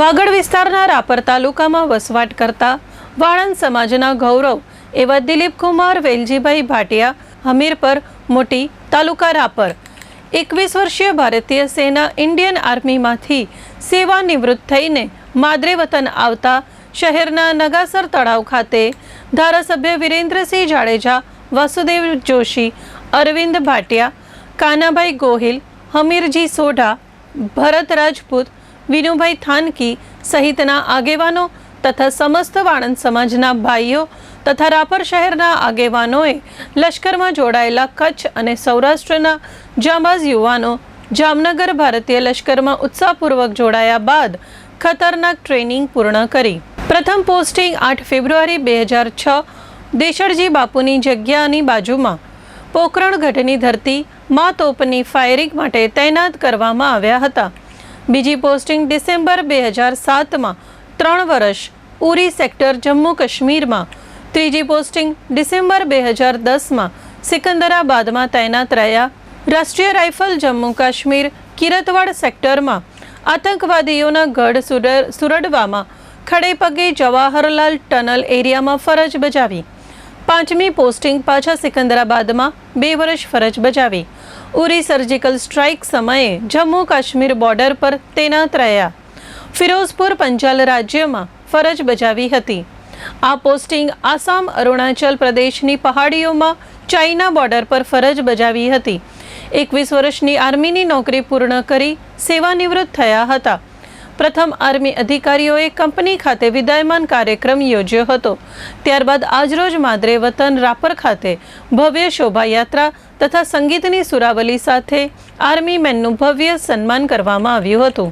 વાગડ વિસ્તારના રાપર તાલુકામાં વસવાટ કરતા વાળંદ સમાજના ગૌરવ એવા દિલીપકુમાર વેલજીભાઈ ભાટિયા હમીર પર મોટી તાલુકા રાપર. એકવીસ વર્ષીય ભારતીય સેના ઇન્ડિયન આર્મીમાંથી સેવા નિવૃત્ત થઈને માદરે વતન આવતા શહેરના નગાસર તળાવ ખાતે ધારાસભ્ય વિરેન્દ્રસિંહ જાડેજા, વાસુદેવ જોશી, અરવિંદ ભાટિયા, કાનાભાઈ ગોહિલ, હમીરજી સોઢા ભરત રાજપૂત વિનુભાઈ થાનકી સહિતના આગેવાનો તથા સમસ્ત વાણંદ સમાજના ભાઈઓ તથા રાપર શહેરના આગેવાનોએ લશ્કરમાં જોડાયેલા કચ્છ અને સૌરાષ્ટ્રના જાંબાઝ યુવાનો જામનગર ભારતીય લશ્કરમાં ઉત્સાહપૂર્વક જોડાયા બાદ ખતરનાક ટ્રેનિંગ પૂર્ણ કરી. પ્રથમ પોસ્ટિંગ આઠ ફેબ્રુઆરી બે હજાર છ દેશળજી બાપુની જગ્યાની બાજુમાં પોકરણ ગઢની ધરતી મા તોપની ફાયરિંગ માટે તૈનાત કરવામાં આવ્યા હતા. બીજી પોસ્ટિંગ ડિસેમ્બર બે હજાર સાતમાં ત્રણ વર્ષ ઉરી સેક્ટર જમ્મુ કાશ્મીરમાં. ત્રીજી પોસ્ટિંગ ડિસેમ્બર બે હજાર દસમાં સિકંદરાબાદમાં તૈનાત રહ્યા રાષ્ટ્રીય રાઇફલ જમ્મુ કાશ્મીર કિરતવાડ સેક્ટરમાં આતંકવાદીઓના ગઢ સુર- સુરડવામાં ખડેપગે જવાહરલાલ ટનલ એરિયામાં ફરજ બજાવી. પાંચમી પોસ્ટિંગ પાછા સિકંદરાબાદમાં બે વર્ષ ફરજ બજાવી. ઉરી સર્જિકલ સ્ટ્રાઇક સમયે જમ્મુ કાશ્મીર બોર્ડર પર તૈનાત રહ્યા. ફિરોઝપુર પંજાલ રાજ્યમાં ફરજ બજાવી હતી. આ પોસ્ટિંગ આસામ, અરુણાચલ પ્રદેશની પહાડીઓમાં ચાઇના બોર્ડર પર ફરજ બજાવી હતી. એકવીસ વર્ષની આર્મીની નોકરી પૂર્ણ કરી સેવાનિવૃત્ત થયા હતા. પ્રથમ આર્મી અધિકારીઓએ કંપની ખાતે વિદાયમાન કાર્યક્રમ યોજ્યો હતો. ત્યારબાદ આજરોજ માદરે વતન રાપર ખાતે ભવ્ય શોભાયાત્રા તથા સંગીતની સુરાવલી સાથે આર્મી મેનનું ભવ્ય સન્માન કરવામાં આવ્યું હતું.